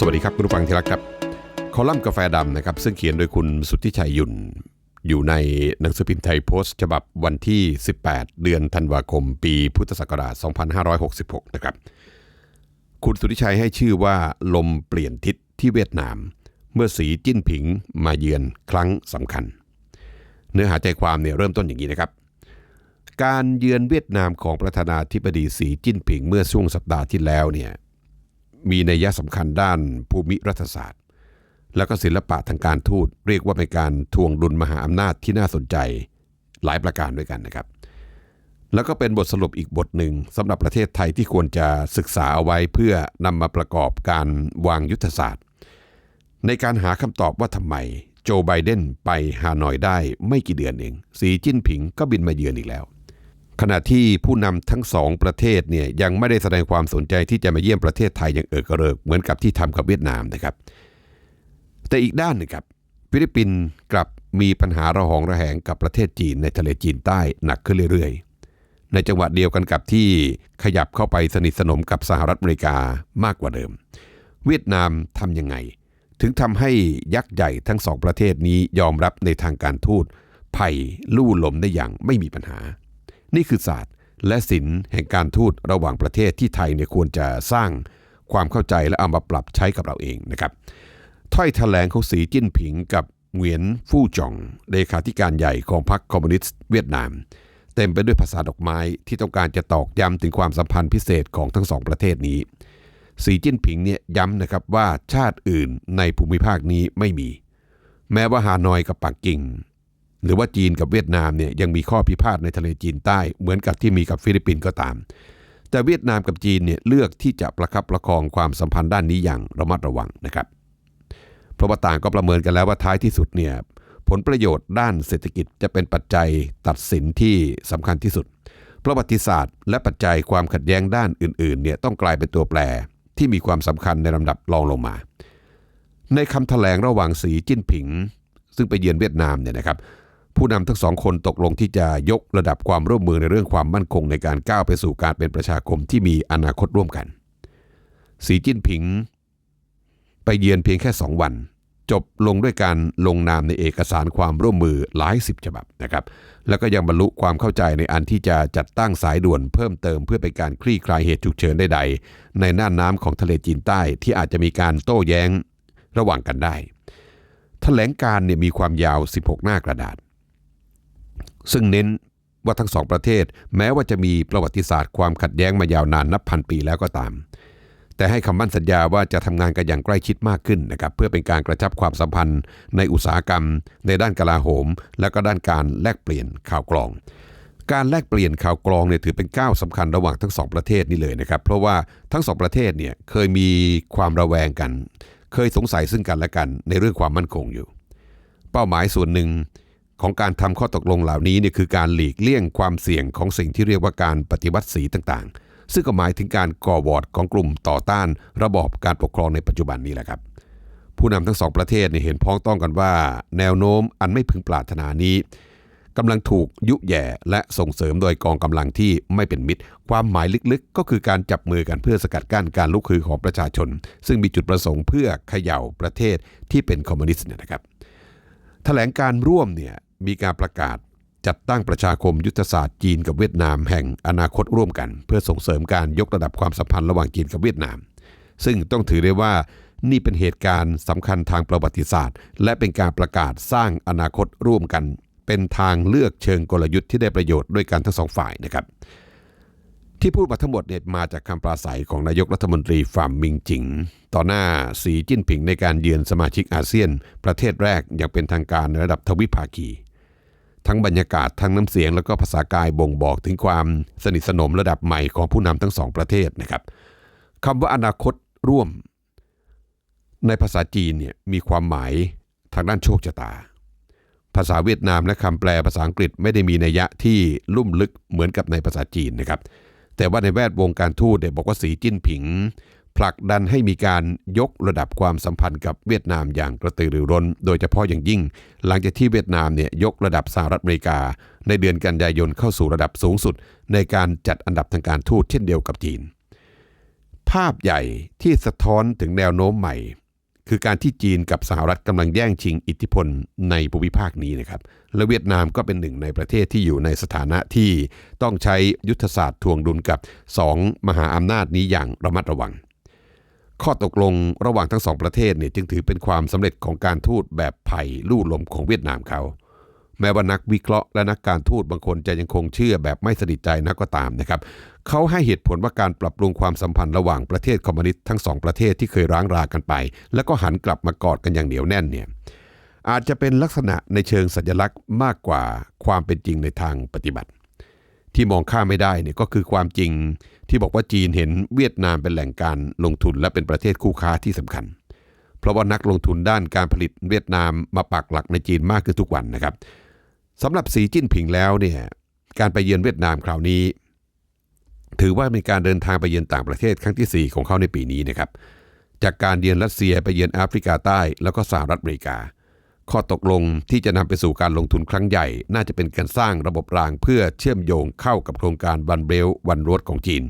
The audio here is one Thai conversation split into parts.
สวัสดีครับคุณผู้ฟังที่รักครับ คอลัมน์กาแฟดำนะครับ ซึ่งเขียนโดยคุณสุทธิชัยยุนอยู่ในหนังสือพิมพ์ไทยโพสต์ ฉบับวันที่ 18 เดือนธันวาคม ปีพุทธศักราช 2566 นะครับ คุณสุทธิชัยให้ชื่อว่าลมเปลี่ยนทิศที่เวียดนาม เมื่อสีจิ้นผิงมาเยือนครั้งสำคัญ เนื้อหาใจความเนี่ยเริ่มต้นอย่างนี้นะครับ การเยือนเวียดนามของประธานาธิบดีสีจิ้นผิงเมื่อช่วงสัปดาห์ที่แล้วเนี่ย มีนัยสำคัญด้านภูมิรัฐศาสตร์ แล้วก็ศิลปะทางการทูตเรียกว่าเป็นการทวงดุลมหาอำนาจที่น่าสนใจหลายประการด้วยกันนะครับ แล้วก็เป็นบทสรุปอีกบทหนึ่งสำหรับประเทศไทยที่ควรจะศึกษาเอาไว้เพื่อนำมาประกอบการวางยุทธศาสตร์ ในการหาคำตอบว่าทำไมโจไบเดนไปฮานอยได้ไม่กี่เดือนเอง สีจิ้นผิงก็บินมาเยือนอีกแล้ว ขณะที่ผู้นำทั้งสองประเทศเนี่ยยังไม่ได้แสดงความสนใจที่จะมาเยี่ยมประเทศไทยอย่างเอิกกระเริกเหมือนกับที่ทำกับเวียดนามนะครับ แต่อีกด้านหนึงครับฟิลิปปินส์กลับมีปัญหาระหองระแหงกับประเทศจีนในทะเลจีนใต้หนักขึ้นเรื่อยๆ ในจังหวะเดียวกันกับที่ขยับเข้าไปสนิทสนมกับสหรัฐอเมริกามากกว่าเดิม เวียดนามทำยังไง ถึงทำให้ยักษ์ใหญ่ทั้งสองประเทศนี้ยอมรับในทางการทูตไผ่ลู่ลมได้อย่างไม่มีปัญหา นี่คือศาสตร์ และศิลป์แห่งการทูตระหว่างประเทศที่ไทยเนี่ยควรจะสร้างความเข้าใจและเอามาปรับใช้กับเราเองนะครับถ้อยแถลงของสีจิ้นผิงกับเหวียนฟู่จองเลขาธิการใหญ่ของพรรคคอมมิวนิสต์เวียดนาม เต็มไปด้วยภาษาดอกไม้ที่ต้องการจะตอกย้ำถึงความสัมพันธ์พิเศษของทั้งสองประเทศนี้สีจิ้นผิงเนี่ยย้ำนะครับว่าชาติอื่นในภูมิภาคนี้ไม่มี แม้ว่าฮานอยกับปักกิ่ง หรือว่าจีนกับเวียดนามเนี่ยยังมีข้อพิพาทในทะเลจีนใต้เหมือนกับที่มีกับฟิลิปปินส์ก็ตาม แต่เวียดนามกับจีนเนี่ยเลือกที่จะประคับประคองความสัมพันธ์ด้านนี้อย่างระมัดระวังนะครับ เพราะว่าต่างก็ประเมินกันแล้วว่าท้ายที่สุดเนี่ยผลประโยชน์ด้านเศรษฐกิจจะเป็นปัจจัยตัดสินที่สำคัญที่สุด ประวัติศาสตร์ และปัจจัยความขัดแย้งด้านอื่นๆเนี่ยต้องกลายเป็นตัวแปรที่มีความสำคัญในลำดับรองลงมา ในคำแถลงระหว่างสีจิ้นผิง ซึ่งไปเยือนเวียดนามเนี่ยนะครับ ผู้นำทั้งสองคนตกลงที่จะยกระดับความร่วมมือในเรื่องความมั่นคงในการก้าวไปสู่การเป็นประชาคมที่มีอนาคตร่วมกัน สีจิ้นผิง ไปเยือนเพียงแค่ 2 วัน จบลงด้วยการลงนามในเอกสารความร่วมมือหลายสิบฉบับนะครับ แล้วก็ยังบรรลุความเข้าใจในอันที่จะจัดตั้งสายด่วนเพิ่มเติมเพื่อเป็นการคลี่คลายเหตุฉุกเฉินใดๆในน่านน้ำของทะเลจีนใต้ที่อาจจะมีการโต้แย้งระหว่างกันได้แถลงการเนี่ยมีความยาว 16 หน้ากระดาษ ซึ่งเน้นว่าทั้งสองประเทศ แม้ว่าจะมีประวัติศาสตร์ความขัดแย้งมายาวนานนับพันปีแล้วก็ตาม แต่ให้คำมั่นสัญญาว่าจะทำงานกันอย่างใกล้ชิดมากขึ้นนะครับเพื่อเป็นการกระชับความสัมพันธ์ ในอุตสาหกรรม ในด้านกลาโหม และก็ด้านการแลกเปลี่ยนข่าวกรอง การแลกเปลี่ยนข่าวกรองเนี่ยถือเป็นก้าวสำคัญระหว่างทั้งสองประเทศนี่เลยนะครับเพราะว่าทั้งสองประเทศเนี่ยเคยมีความระแวงกัน เคยสงสัยซึ่งกันและกัน ในเรื่องความมั่นคงอยู่ เป้าหมายส่วนหนึ่ง ของการทำข้อตกลงเหล่านี้เนี่ยคือการหลีกเลี่ยงความเสี่ยงของสิ่งที่เรียกว่าการปฏิวัติสีต่างๆ ซึ่งก็หมายถึงการก่อวอร์ดของกลุ่มต่อต้าน ระบอบการปกครองในปัจจุบันนี้แหละครับ ผู้นำทั้งสองประเทศเนี่ยเห็นพ้องต้องกันว่า แนวโน้มอันไม่พึงปรารถนานี้กำลังถูกยุแย่และส่งเสริมโดยกองกำลังที่ไม่เป็นมิตร ความหมายลึกๆ ก็คือการจับมือกันเพื่อสกัดกั้นการลุกคือของประชาชน ซึ่งมีจุดประสงค์เพื่อเขย่าประเทศที่เป็นคอมมิวนิสต์เนี่ยนะครับ แถลงการร่วมเนี่ย มีการประกาศจัดตั้งประชาคมยุทธศาสตร์จีนกับเวียดนามแห่งอนาคตร่วมกัน เพื่อส่งเสริมการยกระดับความสัมพันธ์ระหว่างจีนกับเวียดนาม ซึ่งต้องถือได้ว่านี่เป็นเหตุการณ์สำคัญทางประวัติศาสตร์ และเป็นการประกาศสร้างอนาคตร่วมกัน เป็นทางเลือกเชิงกลยุทธ์ที่ได้ประโยชน์ด้วยกันทั้งสองฝ่ายนะครับ ที่พูดมาทั้งหมดเนี่ยมาจากคำปราศัยของนายกรัฐมนตรีฟามมิงจิง ต่อหน้าสีจิ้นผิงในการเยือนสมาชิกอาเซียน ประเทศแรกอย่างเป็นทางการในระดับทวิภาคี ทั้งบรรยากาศทั้งน้ำเสียงแล้วก็ภาษากายบ่งบอกถึงความสนิทสนมระดับใหม่ของผู้นำทั้งสองประเทศนะครับคำว่าอนาคตร่วม ในภาษาจีนเนี่ยมีความหมายทางด้านโชคชะตา ภาษาเวียดนามและคำแปลภาษาอังกฤษไม่ได้มีนัยยะที่ลุ่มลึกเหมือนกับในภาษาจีนนะครับแต่ว่าในแวดวงการทูตเนี่ยบอกว่าสีจิ้นผิง ผลักดันให้มีการยกระดับความสัมพันธ์กับเวียดนามอย่างกระตือรือร้น โดยเฉพาะอย่างยิ่ง หลังจากที่เวียดนามเนี่ยยกระดับสหรัฐอเมริกา ในเดือนกันยายนเข้าสู่ระดับสูงสุด ในการจัดอันดับทางการทูตเช่นเดียวกับจีน ภาพใหญ่ที่สะท้อนถึงแนวโน้มใหม่ คือการที่จีนกับสหรัฐกำลังแย่งชิงอิทธิพลในภูมิภาคนี้นะครับและเวียดนามก็เป็นหนึ่งในประเทศที่อยู่ในสถานะที่ต้องใช้ยุทธศาสตร์ทวงดุลกับสองมหาอำนาจนี้อย่างระมัดระวัง ข้อตกลงระหว่างทั้งสองประเทศเนี่ยจึงถือเป็นความสำเร็จของการทูตแบบไผ่ลู่ลมของเวียดนามเขา แม้ว่านักวิเคราะห์และนักการทูตบางคนจะยังคงเชื่อแบบไม่สนิทใจนักก็ตามนะครับเขาให้เหตุผลว่าการปรับปรุงความสัมพันธ์ระหว่างประเทศคอมมิวนิสต์ทั้งสองประเทศที่เคยร้างรากันไป แล้วก็หันกลับมากอดกันอย่างเหนียวแน่นเนี่ยอาจจะเป็นลักษณะในเชิงสัญลักษณ์มากกว่าความเป็นจริงในทางปฏิบัติ ที่มองข้ามไม่ได้เนี่ยก็คือความจริงที่บอกว่าจีนเห็นเวียดนามเป็นแหล่งการลงทุนและเป็นประเทศคู่ค้าที่สำคัญ เพราะว่านักลงทุนด้านการผลิตเวียดนามมาปักหลักในจีนมากขึ้นทุกวันนะครับสำหรับสีจิ้นผิงแล้วเนี่ยการไปเยือนเวียดนามคราวนี้ ถือว่าเป็นการเดินทางไปเยือนต่างประเทศครั้งที่ 4 ของเขาในปีนี้นะครับจากการเยือนรัสเซียไปเยือนแอฟริกาใต้แล้วก็สหรัฐอเมริกา ข้อตกลงที่จะนำไปสู่การลงทุนครั้งใหญ่ น่าจะเป็นการสร้างระบบรางเพื่อเชื่อมโยงเข้ากับโครงการวันเบลวันรถของจีน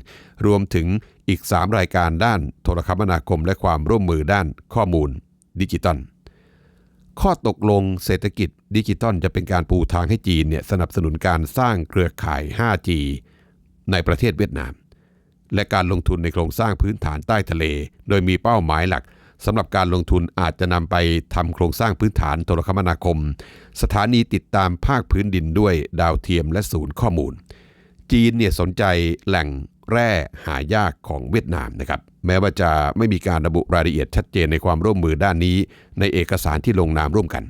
รวมถึงอีก 3 รายการด้านโทรคมนาคมและความร่วมมือด้านข้อมูลดิจิตอลข้อตกลงเศรษฐกิจดิจิตอลจะเป็นการปูทางให้จีนเนี่ยสนับสนุนการสร้างเครือข่าย 5G ในประเทศเวียดนาม และการลงทุนในโครงสร้างพื้นฐานใต้ทะเล โดยมีเป้าหมายหลัก สำหรับการลงทุนอาจจะนำไปทำโครงสร้างพื้นฐานโทรคมนาคม สถานีติดตามภาคพื้นดินด้วยดาวเทียมและศูนย์ข้อมูล จีนเนี่ยสนใจแหล่งแร่หายากของเวียดนามนะครับแม้ว่าจะไม่มีการระบุรายละเอียดชัดเจนในความร่วมมือด้านนี้ ในเอกสารที่ลงนามร่วมกัน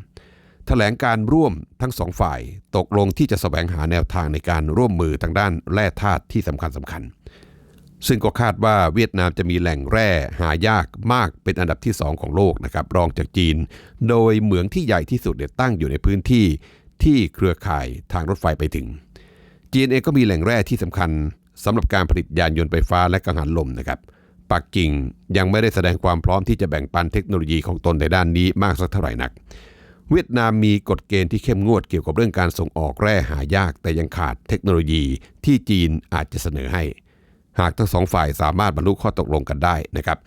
แถลงการร่วมทั้งสองฝ่ายตกลงที่จะแสวงหาแนวทางในการร่วมมือทางด้านแร่ธาตุที่สำคัญสำคัญ ซึ่งก็คาดว่าเวียดนามจะมีแหล่งแร่หายากมากเป็นอันดับที่ 2 ของโลกนะครับรองจากจีน โดยเหมืองที่ใหญ่ที่สุดเนี่ยตั้งอยู่ในพื้นที่ที่เครือข่ายทางรถไฟไปถึง จีนเองก็มีแหล่งแร่ที่สำคัญสำหรับการผลิตยานยนต์ไฟฟ้าและกังหันลมนะครับปักกิ่งยังไม่ได้แสดงความพร้อมที่จะแบ่งปันเทคโนโลยีของตนในด้านนี้มากสักเท่าไหร่นัก เวียดนามมีกฎเกณฑ์ที่เข้มงวดเกี่ยวกับเรื่องการส่งออกแร่หายากแต่ยังขาดเทคโนโลยีที่จีนอาจจะเสนอให้ หากทั้งสองฝ่ายสามารถบรรลุข้อตกลงกันได้นะครับ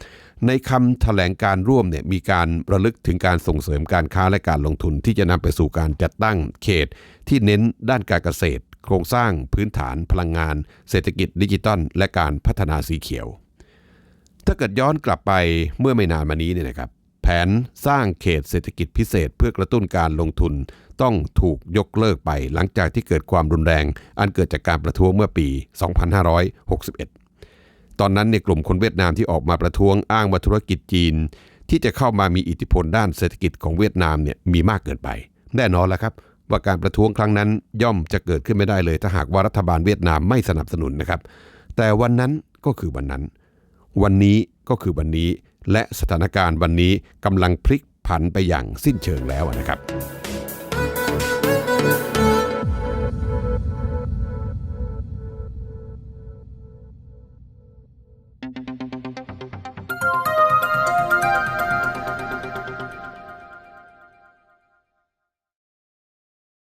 ในคำแถลงการร่วมเนี่ยมีการระลึกถึงการส่งเสริมการค้าและการลงทุนที่จะนำไปสู่การจัดตั้งเขต ที่เน้นด้านการเกษตร โครงสร้างพื้นฐานพลังงาน เศรษฐกิจดิจิทัลและการพัฒนาสีเขียว ถ้าเกิดย้อนกลับไปเมื่อไม่นานมานี้เนี่ยนะครับแผนสร้างเขตเศรษฐกิจพิเศษเพื่อกระตุ้นการลงทุน ต้องถูกยกเลิกไปหลังจากที่เกิดความรุนแรง อันเกิดจากการประท้วงเมื่อปี 2561 ตอนนั้นในกลุ่มคนเวียดนามที่ออกมาประท้วงอ้างว่าธุรกิจจีน ที่จะเข้ามามีอิทธิพลด้านเศรษฐกิจของเวียดนามเนี่ยมีมากเกินไป แน่นอนแล้วครับ ว่าการประท้วงครั้งนั้นย่อมจะเกิดขึ้นไม่ได้เลย ถ้าหากว่ารัฐบาลเวียดนามไม่สนับสนุนนะครับ แต่วันนั้นก็คือวันนั้น วันนี้ก็คือวันนี้และสถานการณ์วันนี้กำลังพลิกผันไปอย่างสิ้นเชิงแล้วนะครับ